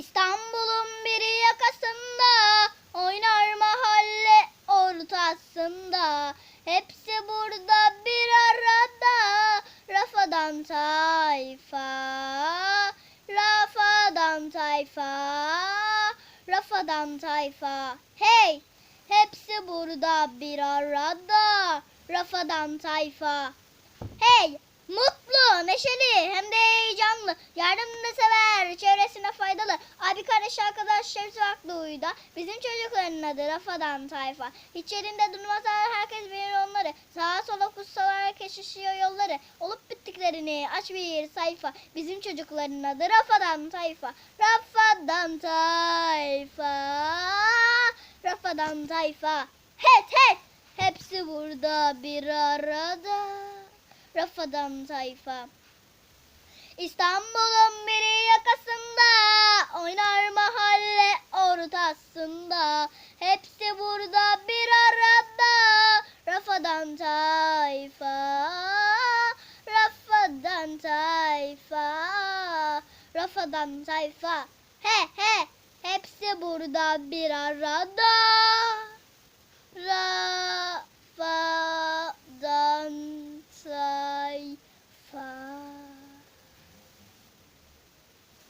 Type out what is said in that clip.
İstanbul'un biri yakasında oynar mahalle ortasında. Hepsi burada bir arada. Rafadan tayfa Rafadan tayfa Rafadan tayfa. Hey hepsi burada bir arada. Rafadan tayfa. Hey mutlu neşeli hem de heyecanlı. Yardımını sever çevresine faydalı Abi kardeş arkadaş hepsi farklı uyda Bizim çocukların adı Rafadan tayfa. Hiç yerinde durmazlar herkes bilir onları. Sağa sola kussalar keşişiyor yolları. Olup bittiklerini aç bir sayfa. Bizim çocukların adı Rafadan tayfa. Rafadan tayfa. Rafadan tayfa. Het het Hepsi burada bir arada. Rafadan tayfa. İstanbul'un biri Burada bir arada. Rafadan tayfa Rafadan tayfa Rafadan tayfa. He he Hepsi burada bir arada. Ra